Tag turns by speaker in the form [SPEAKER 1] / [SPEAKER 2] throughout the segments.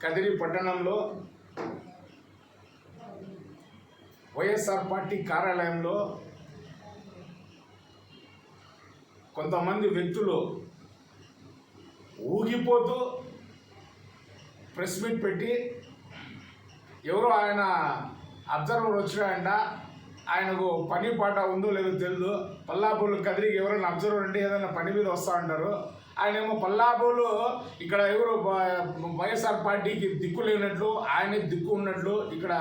[SPEAKER 1] కదిరి పట్టణంలో వైఎస్ఆర్ పార్టీ కార్యాలయంలో కొంతమంది వ్యక్తులు ఊగిపోతూ ప్రెస్ మీట్ పెట్టి ఎవరో ఆయన అబ్జర్వర్ వచ్చాడంట ఆయనకు పని పాట ఉందో లేదో తెలియదు పల్లాపూలు కదిరికి ఎవరైనా అబ్జర్వర్ అంటే ఏదైనా పని మీద వస్తా ఉంటారు ఆయన ఏమో పల్లాపూలు ఇక్కడ ఎవరు వైఎస్ఆర్ పార్టీకి దిక్కు లేనట్లు ఆయన దిక్కు ఉన్నట్లు ఇక్కడ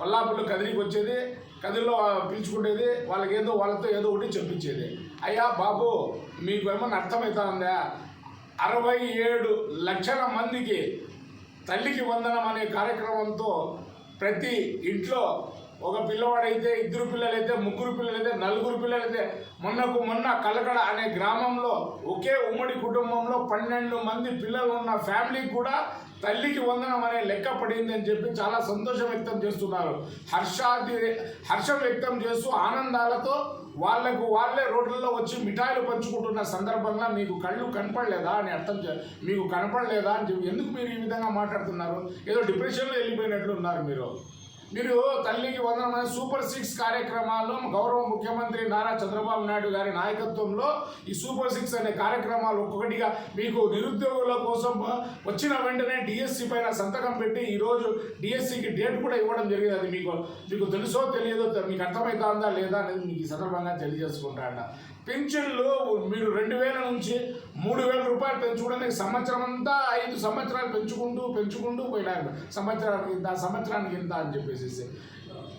[SPEAKER 1] పల్లాపూలు కదిరికి వచ్చేది. కదిలో పిలుచుకునేది వాళ్ళకి ఏదో వాళ్ళతో ఏదో ఒకటి చెప్పించేది. అయ్యా బాబు మీకు ఏమన్నా అర్థమవుతుందా అరవై ఏడు లక్షల మందికి తల్లికి వందనం అనే కార్యక్రమంతో ప్రతి ఇంట్లో ఒక పిల్లవాడైతే ఇద్దరు పిల్లలైతే ముగ్గురు పిల్లలైతే నలుగురు పిల్లలైతే మొన్నకు మొన్న కలకడ అనే గ్రామంలో ఒకే ఉమ్మడి కుటుంబంలో పన్నెండు మంది పిల్లలు ఉన్న ఫ్యామిలీకి కూడా తల్లికి వందనం అనే లెక్క పడింది అని చెప్పి చాలా సంతోషం వ్యక్తం చేస్తున్నారు. హర్షాది హర్షం వ్యక్తం చేస్తూ ఆనందాలతో వాళ్ళకు వాళ్ళే రోడ్లలో వచ్చి మిఠాయిలు పంచుకుంటున్న సందర్భంగా మీకు కళ్ళు కనపడలేదా అని అర్థం చే మీకు కనపడలేదా అని చెప్పి ఎందుకు మీరు ఈ విధంగా మాట్లాడుతున్నారు? ఏదో డిప్రెషన్లో వెళ్ళిపోయినట్లు ఉన్నారు మీరు. మీరు తల్లికి వందనమైన సూపర్ సిక్స్ కార్యక్రమాలు గౌరవ ముఖ్యమంత్రి నారా చంద్రబాబు నాయుడు గారి నాయకత్వంలో ఈ సూపర్ సిక్స్ అనే కార్యక్రమాలు ఒక్కొక్కటిగా మీకు నిరుద్యోగుల కోసం వచ్చిన వెంటనే డిఎస్సి పైన సంతకం పెట్టి ఈరోజు డిఎస్సికి డేట్ కూడా ఇవ్వడం జరిగింది. అది మీకు మీకు తెలుసో తెలియదో మీకు అర్థమవుతుందా లేదా అనేది మీకు ఈ సందర్భంగా తెలియజేసుకుంటా పెన్షన్లు మీరు రెండు వేల నుంచి మూడు వేల రూపాయలు పెంచుకోవడానికి సంవత్సరం అంతా ఐదు సంవత్సరాలు పెంచుకుంటూ పెంచుకుంటూ పోయినారు. సంవత్సరానికి ఇంత సంవత్సరానికి ఇంత అని చెప్పేసి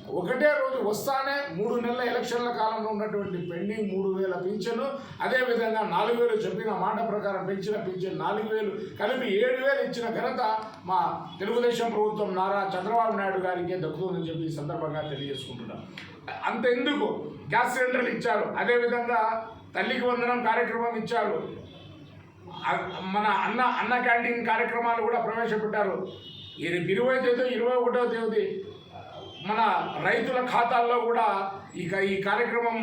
[SPEAKER 1] ఒకటే రోజు వస్తానే మూడు నెలల ఎలక్షన్ల కాలంలో ఉన్నటువంటి పెండింగ్ మూడు వేల పింఛను అదేవిధంగా నాలుగు వేలు చెప్పిన మాట ప్రకారం పెంచిన పింఛన్ నాలుగు వేలు కలిపి ఏడు వేలు ఇచ్చిన ఘనత మా తెలుగుదేశం ప్రభుత్వం నారా చంద్రబాబు నాయుడు గారికి దక్కుతుందని చెప్పి ఈ సందర్భంగా తెలియజేసుకుంటున్నాం. అంతెందుకు? గ్యాస్ సిలిండర్లు ఇచ్చారు. అదేవిధంగా తల్లికి వందనం కార్యక్రమం ఇచ్చారు. మన అన్న అన్న క్యాంటీన్ కార్యక్రమాలు కూడా ప్రవేశపెట్టారు. ఇది ఇరవై తేదీ ఇరవై ఒకటో తేదీ. మన రైతుల ఖాతాల్లో కూడా ఇక ఈ కార్యక్రమం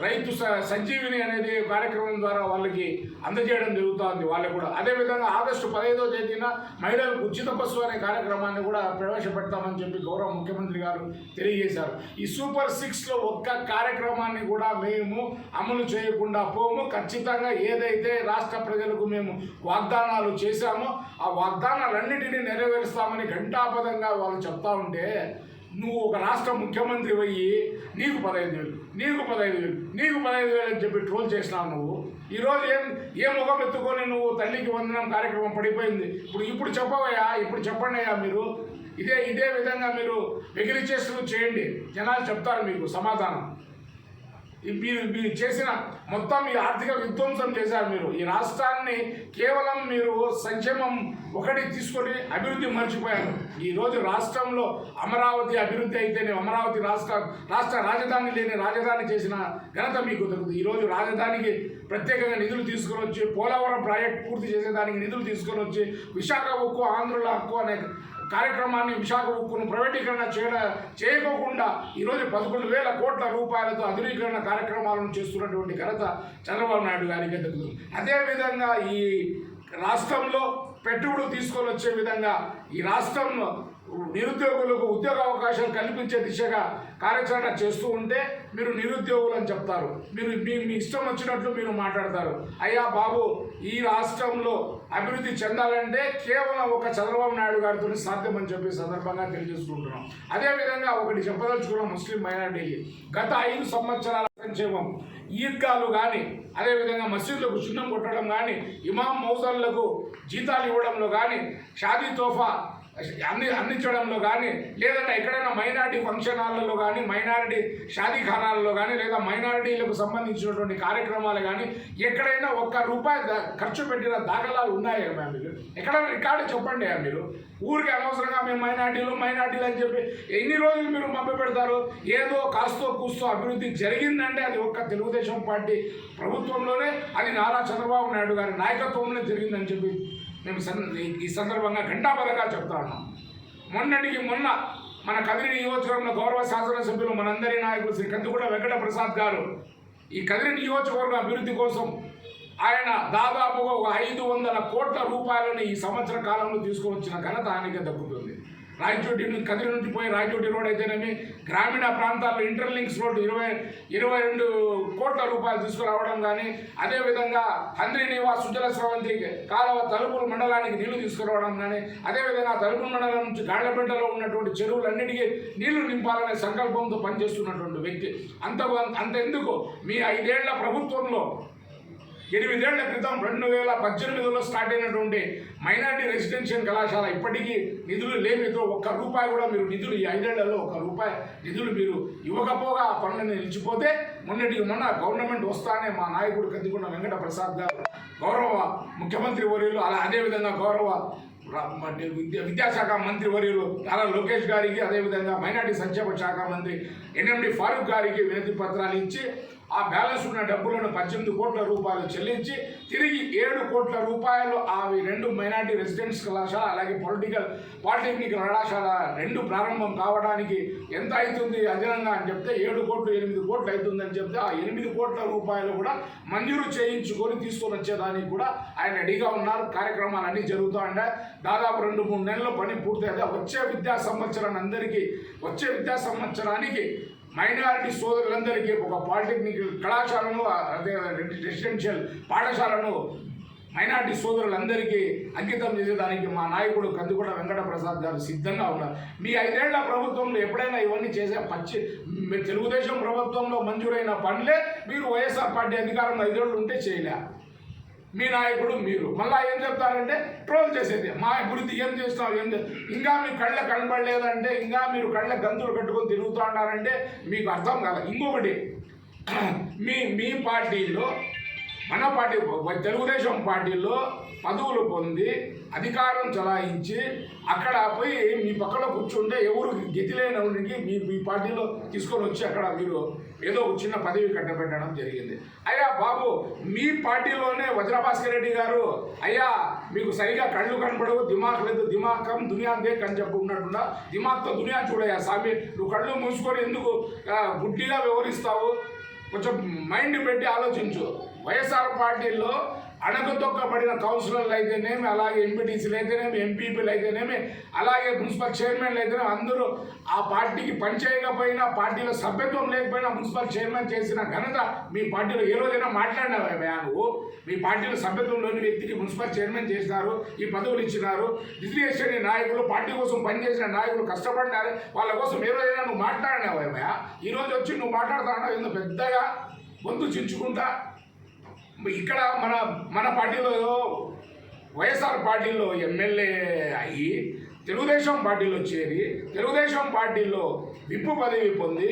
[SPEAKER 1] రైతు స- సంజీవిని అనేది కార్యక్రమం ద్వారా వాళ్ళకి అందజేయడం జరుగుతుంది. వాళ్ళకి కూడా అదేవిధంగా ఆగస్టు పదహైదో తేదీన మహిళలకు ఉచిత బస్సు అనే కార్యక్రమాన్ని కూడా ప్రవేశపెడతామని చెప్పి గౌరవ ముఖ్యమంత్రి గారు తెలియజేశారు. ఈ సూపర్ సిక్స్లో ఒక్క కార్యక్రమాన్ని కూడా మేము అమలు చేయకుండా పోము. ఖచ్చితంగా ఏదైతే రాష్ట్ర ప్రజలకు మేము వాగ్దానాలు చేశామో ఆ వాగ్దానాలన్నిటినీ నెరవేరుస్తామని ఘంటాపదంగా వాళ్ళు చెప్తా ఉంటే నువ్వు ఒక రాష్ట్ర ముఖ్యమంత్రి అయ్యి నీకు పదహైదు వేలు నీకు పదహైదు వేలు నీకు పదహైదు వేలు అని చెప్పి ట్రోల్ చేసినావు నువ్వు. ఈరోజు ఏం ఏ ముఖం ఎత్తుకొని నువ్వు తల్లికి వందనం కార్యక్రమం పడిపోయింది? ఇప్పుడు ఇప్పుడు చెప్పవయ్యా ఇప్పుడు చెప్పండి అయ్యా మీరు. ఇదే ఇదే విధంగా మీరు వెగిరిచేస్తూ చేయండి. జనాలు చెప్తారు మీకు సమాధానం. మీరు మీరు చేసిన మొత్తం ఈ ఆర్థిక విధ్వంసం చేశారు మీరు. ఈ రాష్ట్రాన్ని కేవలం మీరు సంక్షేమం ఒకటి తీసుకొని అభివృద్ధి మర్చిపోయారు. ఈరోజు రాష్ట్రంలో అమరావతి అభివృద్ధి అయితేనే అమరావతి రాష్ట్ర రాష్ట్ర రాజధాని లేని రాజధాని చేసిన ఘనత మీకు దొరుకుతుంది. ఈరోజు రాజధానికి ప్రత్యేకంగా నిధులు తీసుకొని వచ్చి పోలవరం ప్రాజెక్ట్ పూర్తి చేసేదానికి నిధులు తీసుకొని వచ్చి విశాఖ ఉక్కు ఆంధ్రుల హక్కు అనే కార్యక్రమాన్ని విశాఖ ఉక్కును ప్రైవేటీకరణ చేయడ చేయకోకుండా ఈరోజు పదకొండు వేల కోట్ల రూపాయలతో ఆధునీకరణ కార్యక్రమాలను చేస్తున్నటువంటి ఘనత చంద్రబాబు నాయుడు గారికి దక్కుతుంది అదేవిధంగా ఈ రాష్ట్రంలో పెట్టుబడులు తీసుకొని వచ్చే విధంగా ఈ రాష్ట్రంలో నిరుద్యోగులకు ఉద్యోగ అవకాశం కల్పించే దిశగా కార్యాచరణ చేస్తూ ఉంటే మీరు నిరుద్యోగులు అని చెప్తారు. మీరు మీ మీ ఇష్టం వచ్చినట్లు మీరు మాట్లాడతారు. అయ్యా బాబు ఈ రాష్ట్రంలో అభివృద్ధి చెందాలంటే కేవలం ఒక చంద్రబాబు నాయుడు గారితో సాధ్యమని చెప్పి సందర్భంగా తెలియజేసుకుంటున్నాం. అదేవిధంగా ఒకటి చెప్పదలుచుకున్న ముస్లిం మైనార్టీకి గత ఐదు సంవత్సరాల సంక్షేమం ఈద్గాలు కానీ అదేవిధంగా మసీదులకు సున్నం కొట్టడం కానీ ఇమాం మౌజన్లకు జీతాలు ఇవ్వడంలో కానీ షాదీ తోఫా అంది అందించడంలో కానీ లేదంటే ఎక్కడైనా మైనారిటీ ఫంక్షన్ హాల్లో కానీ మైనారిటీ షాదీ ఖానాలలో కానీ లేదా మైనారిటీలకు సంబంధించినటువంటి కార్యక్రమాలు కానీ ఎక్కడైనా ఒక్క రూపాయి ఖర్చు పెట్టిన దాఖలాలు ఉన్నాయా మ్యామ్ మీరు? ఎక్కడైనా రికార్డు చెప్పండి మీరు? ఊరికి అనవసరంగా మేము మైనార్టీలు మైనార్టీలు అని చెప్పి ఎన్ని రోజులు మీరు మభ్య పెడతారు? ఏదో కాస్తో కూస్తో అభివృద్ధి జరిగిందంటే అది ఒక్క తెలుగుదేశం పార్టీ ప్రభుత్వంలోనే అది నారా చంద్రబాబు నాయుడు గారి నాయకత్వంలో జరిగిందని చెప్పి మేము ఈ సందర్భంగా ఘంటాపదంగా చెప్తా ఉన్నాం మొన్నటికి మొన్న మన కదిరి నియోజకవర్గంలో గౌరవ శాసనసభ్యులు మనందరి నాయకులు శ్రీ కందుగూడ వెంకట ప్రసాద్ గారు ఈ కదిరి నియోజకవర్గం అభివృద్ధి కోసం ఆయన దాదాపుగా ఒక ఐదు వందల కోట్ల రూపాయలను ఈ సంవత్సర కాలంలో తీసుకువచ్చిన ఘనత ఆయనకే దక్కుతుంది. రాయచోటి నుంచి కదిరి నుంచి పోయి రాయచోటి రోడ్ అయితేనేమి గ్రామీణ ప్రాంతాల్లో ఇంటర్లింక్స్ రోడ్డు ఇరవై ఇరవై రెండు కోట్ల రూపాయలు తీసుకురావడం కానీ అదేవిధంగా హంద్రి నివాస్ సుజల స్రవంతి కాలువ తలుపుల మండలానికి నీళ్ళు తీసుకురావడం కానీ అదేవిధంగా తలుపుల మండలం నుంచి గాళ్ళపేటలో ఉన్నటువంటి చెరువులన్నిటికీ నీళ్ళు నింపాలనే సంకల్పంతో పనిచేస్తున్నటువంటి వ్యక్తి. అంత అంత ఎందుకు మీ ఐదేళ్ళ ప్రభుత్వంలో ఎనిమిదేళ్ళ క్రితం రెండు వేల పద్దెనిమిదిలో స్టార్ట్ అయినటువంటి మైనార్టీ రెసిడెన్షియల్ కళాశాల ఇప్పటికీ నిధులు లేమితో ఒక్క రూపాయి కూడా మీరు నిధులు ఈ ఐదేళ్ళలో ఒక రూపాయి నిధులు మీరు ఇవ్వకపోగా ఆ పనులను నిలిచిపోతే మొన్నటికి మొన్న గవర్నమెంట్ వస్తానే మా నాయకుడు కందికొండ వెంకట ప్రసాద్ గారు గౌరవ ముఖ్యమంత్రి వర్యులు అలా అదేవిధంగా గౌరవ విద్యా విద్యాశాఖ మంత్రి వర్యులు నారా లోకేష్ గారికి అదేవిధంగా మైనార్టీ సంక్షేమ శాఖ మంత్రి ఎన్ఎండి ఫారూక్ గారికి వినతి పత్రాలు ఇచ్చి ఆ బ్యాలెన్స్ ఉన్న డబ్బులను పద్దెనిమిది కోట్ల రూపాయలు చెల్లించి తిరిగి ఏడు కోట్ల రూపాయలు అవి రెండు మైనార్టీ రెసిడెన్స్ కళాశాల అలాగే పొలిటికల్ పాలిటెక్నిక్ కళాశాల రెండు ప్రారంభం కావడానికి ఎంత అవుతుంది అదనంగా అని చెప్తే ఏడు కోట్లు ఎనిమిది కోట్లు అవుతుందని చెప్తే ఆ ఎనిమిది కోట్ల రూపాయలు కూడా మంజూరు చేయించుకొని తీసుకొని వచ్చేదానికి కూడా ఆయన రెడీగా ఉన్నారు. కార్యక్రమాలు అన్నీ జరుగుతూ ఉండే దాదాపు రెండు మూడు నెలల పని పూర్తయితే వచ్చే విద్యా సంవత్సరాన్ని అందరికీ వచ్చే విద్యా సంవత్సరానికి మైనారిటీ సోదరులందరికీ ఒక పాలిటెక్నిక్ కళాశాలను అదే రెసిడెన్షియల్ పాఠశాలను మైనార్టీ సోదరులందరికీ అంకితం చేసేదానికి మా నాయకుడు కందుకూడ వెంకట ప్రసాద్ గారు సిద్ధంగా ఉన్నారు. మీ ఐదేళ్ళ ప్రభుత్వంలో ఎప్పుడైనా ఇవన్నీ చేసే పచ్చి తెలుగుదేశం ప్రభుత్వంలో మంజూరైన పనులే? మీరు వైఎస్ఆర్ పార్టీ అధికారంలో ఐదేళ్ళు ఉంటే చేయలే. మీ నాయకుడు మీరు. మళ్ళా ఏం చెప్తారంటే ట్రోల్ చేసేది. మా అభివృద్ధి ఏం చేస్తున్నావు ఏం ఇంకా మీ కళ్ళ కనబడలేదంటే ఇంకా మీరు కళ్ళ గంతులు కట్టుకొని తిరుగుతూ ఉన్నారంటే మీకు అర్థం కాదు. ఇంకొకటి మీ మీ పార్టీలో మన పార్టీ తెలుగుదేశం పార్టీలో పదవులు పొంది అధికారం చలాయించి అక్కడ పోయి మీ పక్కన కూర్చుంటే ఎవరు గతి మీ మీ పార్టీలో తీసుకొని వచ్చి అక్కడ మీరు ఏదో ఒక చిన్న పదవి కట్టబెట్టడం జరిగింది. అయ్యా బాబు మీ పార్టీలోనే వజ్రభాస్కర్ రెడ్డి గారు అయ్యా మీకు సరిగా కళ్ళు కనపడవు దిమాగ్ లేదు దిమాకం దునియా కని చెప్పుకున్నట్టున్నా చెప్పి దిమాగ్తో దునియా చూడయ్యా స్వామి నువ్వు కళ్ళు మూసుకొని ఎందుకు గుడ్డిగా వివరిస్తావు కొంచెం మైండ్ పెట్టి ఆలోచించు. వైఎస్ఆర్ పార్టీలో అణగతొక్కబడిన కౌన్సిలర్లు అయితేనేమి అలాగే ఎంపీటీసీలు అయితేనేమి ఎంపీపీలు అయితేనేమి అలాగే మున్సిపల్ చైర్మన్లు అయితేనేమి అందరూ ఆ పార్టీకి పనిచేయకపోయినా పార్టీలో సభ్యత్వం లేకపోయినా మున్సిపల్ చైర్మన్ చేసిన ఘనత మీ పార్టీలో ఏ రోజైనా మాట్లాడినావా నువ్వు? మీ పార్టీలో సభ్యత్వం లేని వ్యక్తికి మున్సిపల్ చైర్మన్ చేసినారు ఈ పదవులు ఇచ్చినారు విశ్లేషణ నాయకులు పార్టీ కోసం పనిచేసిన నాయకులు కష్టపడినారు వాళ్ళ కోసం ఏ రోజైనా నువ్వు మాట్లాడినావా ఈ రోజు వచ్చి నువ్వు మాట్లాడుతున్నావు ఏదో పెద్దగా గొంతు చించుకుంటా. ఇక్కడ మన మన పార్టీలో వైఎస్ఆర్ పార్టీలో ఎమ్మెల్యే అయ్యి తెలుగుదేశం పార్టీలో చేరి తెలుగుదేశం పార్టీలో విప్పు పదవి పొంది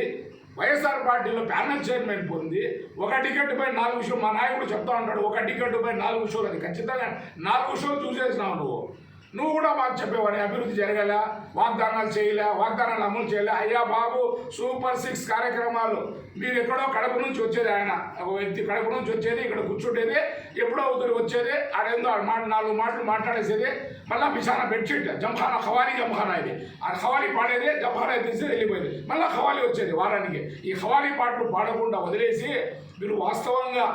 [SPEAKER 1] వైఎస్ఆర్ పార్టీలో ప్యానల్ చైర్మన్ పొంది ఒక టికెట్ పై నాలుగు షో మా నాయకుడు చెప్తా ఉంటాడు ఒక టికెట్ పై నాలుగు షోలు అది ఖచ్చితంగా నాలుగు షోలు చూసేసినావు నువ్వు. నువ్వు కూడా మాకు చెప్పేవాడి అభివృద్ధి జరగలే వాగ్దానాలు చేయలే వాగ్దానాలు అమలు చేయలే. అయ్యా బాబు సూపర్ సిక్స్ కార్యక్రమాలు. మీరు ఎక్కడో కడప నుంచి వచ్చేది ఆయన. ఒక వ్యక్తి కడప నుంచి వచ్చేది ఇక్కడ కూర్చుండేది ఎప్పుడో ఒకరు వచ్చేది ఆడేందో ఆడ మాట నాలుగు మాటలు మాట్లాడేసేది. మళ్ళీ బిషానా బెడ్షీట్ జంఖానా ఖవాలీ జంఖానా ఇది. ఆ ఖవాలీ పాడేది జంఖానా తీసి వెళ్ళిపోయేది. మళ్ళీ ఖవాలీ వచ్చేది వారానికి. ఈ ఖవాలీ పాటలు పాడకుండా వదిలేసి మీరు వాస్తవంగా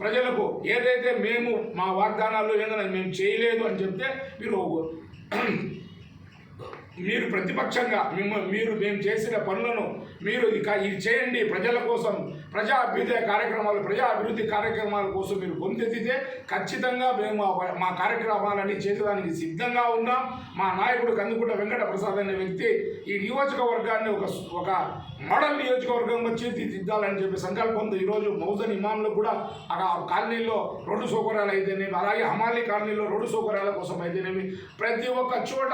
[SPEAKER 1] ప్రజలకు ఏదైతే మేము మా వాగ్దానాలు ఏదైనా మేము చేయలేదు అని చెప్తే మీరు మీరు ప్రతిపక్షంగా మిమ్మల్ని మీరు మేము చేసిన పనులను మీరు ఇక ఇది చేయండి. ప్రజల కోసం ప్రజా అభ్యుదయ కార్యక్రమాలు ప్రజా అభివృద్ధి కార్యక్రమాల కోసం మీరు గొంతెత్తితే ఖచ్చితంగా మేము మా కార్యక్రమాలన్నీ చేసేదానికి సిద్ధంగా ఉన్నాం. మా నాయకుడు కందుకుంట వెంకట ప్రసాద్ అనే వ్యక్తి ఈ నియోజకవర్గాన్ని ఒక ఒక మోడల్ నియోజకవర్గంగా తీర్చిదిద్దాలని చెప్పి సంకల్పంతో ఈరోజు మౌజన్ ఇమాంలో కూడా ఆ కాలనీలో రోడ్డు సౌకర్యాలు అయితేనేమి అలాగే హమాలి కాలనీలో రోడ్డు సౌకర్యాల కోసం అయితేనేమి ప్రతి ఒక్క చోట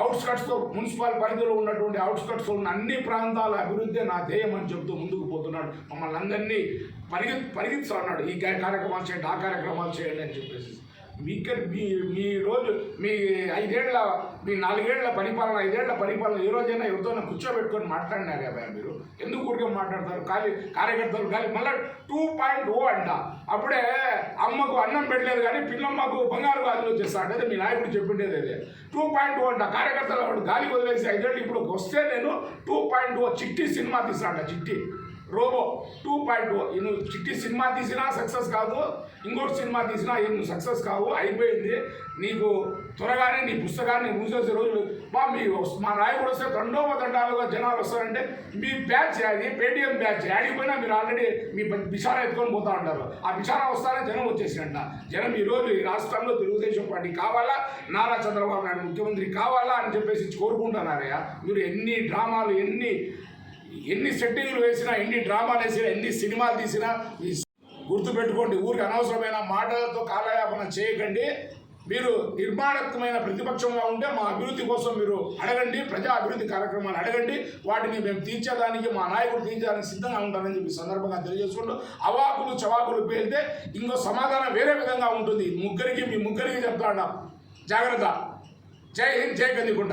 [SPEAKER 1] అవుట్స్కట్స్తో మున్సిపల్ పరిధిలో ఉన్నటువంటి అవుట్స్కట్స్లో ఉన్న అన్ని ప్రాంతాల అభివృద్ధి నా ధ్యేయం అని చెబుతూ ముందుకు పోతున్నాడు. మమ్మల్ని అందరినీ పరిగె పరిగెత్తున్నాడు ఈ కార్యక్రమాలు చేయండి ఆ కార్యక్రమాలు చేయండి అని చెప్పేసి. మీకు మీ మీ రోజు మీ ఐదేళ్ళ మీ నాలుగేళ్ళ పరిపాలన ఐదేళ్ళ పరిపాలన ఈ రోజైనా ఎవరితోనే కూర్చోబెట్టుకొని మాట్లాడినారు కదా మీరు? ఎందుకు ఊరికే మాట్లాడతారు? ఖాళీ కార్యకర్తలు ఖాళీ మళ్ళీ టూ పాయింట్ ఓ అంట. అప్పుడే అమ్మకు అన్నం పెట్టలేదు కానీ పిల్లమ్మకు బంగారు గాజులు వచ్చేస్తా అదే మీ నాయకుడు చెప్పిండేది అదే. టూ పాయింట్ ఓ అంట. కార్యకర్తలు అప్పుడు గాలి వదిలేసి ఐదేళ్ళు ఇప్పుడు వస్తే నేను టూ పాయింట్ ఓ చిట్టి cinema తీస్తాంట Chitti. Robo two point O. నువ్వు చిట్టి సినిమా తీసినా సక్సెస్ కాదు ఇంకోటి సినిమా తీసినా ఏం నువ్వు సక్సెస్ కావు అయిపోయింది. నీకు త్వరగానే నీ పుస్తకాన్ని మూసేసే రోజులు బా మీ మా నాయకుడు వస్తే రెండవ దండాలుగా జనాలు వస్తారంటే మీ బ్యాచ్ అది పేటిఎం బ్యాచ్. ఆడిపోయినా మీరు ఆల్రెడీ మీ బిషారా ఎత్తుకొని పోతా ఉంటారు ఆ బిషారా వస్తానే జనం వచ్చేసినట్ట జనం ఈ రోజు ఈ రాష్ట్రంలో తెలుగుదేశం పార్టీ కావాలా? నారా చంద్రబాబు నాయుడు ముఖ్యమంత్రి కావాలా అని చెప్పేసి కోరుకుంటున్నారయ్యా. మీరు ఎన్ని డ్రామాలు ఎన్ని ఎన్ని సెట్టింగ్లు వేసినా ఎన్ని డ్రామాలు వేసినా ఎన్ని సినిమాలు తీసినా గుర్తుపెట్టుకోండి ఊరికి అనవసరమైన మాటలతో కాలయాపన చేయకండి. మీరు నిర్మాణాత్మకమైన ప్రతిపక్షంగా ఉంటే మా అభివృద్ధి కోసం మీరు అడగండి ప్రజా అభివృద్ధి కార్యక్రమాలు అడగండి. వాటిని మేము తీర్చేదానికి మా నాయకుడు తీర్చడానికి సిద్ధంగా ఉంటారని చెప్పి సందర్భంగా తెలియజేసుకుంటూ అవాకులు చవాకులు పేలితే ఇంకో సమాధానం వేరే విధంగా ఉంటుంది. ముగ్గురికి మీ ముగ్గురికి చెప్తాడా జాగ్రత్త. జై హింద్ జై కందికుంట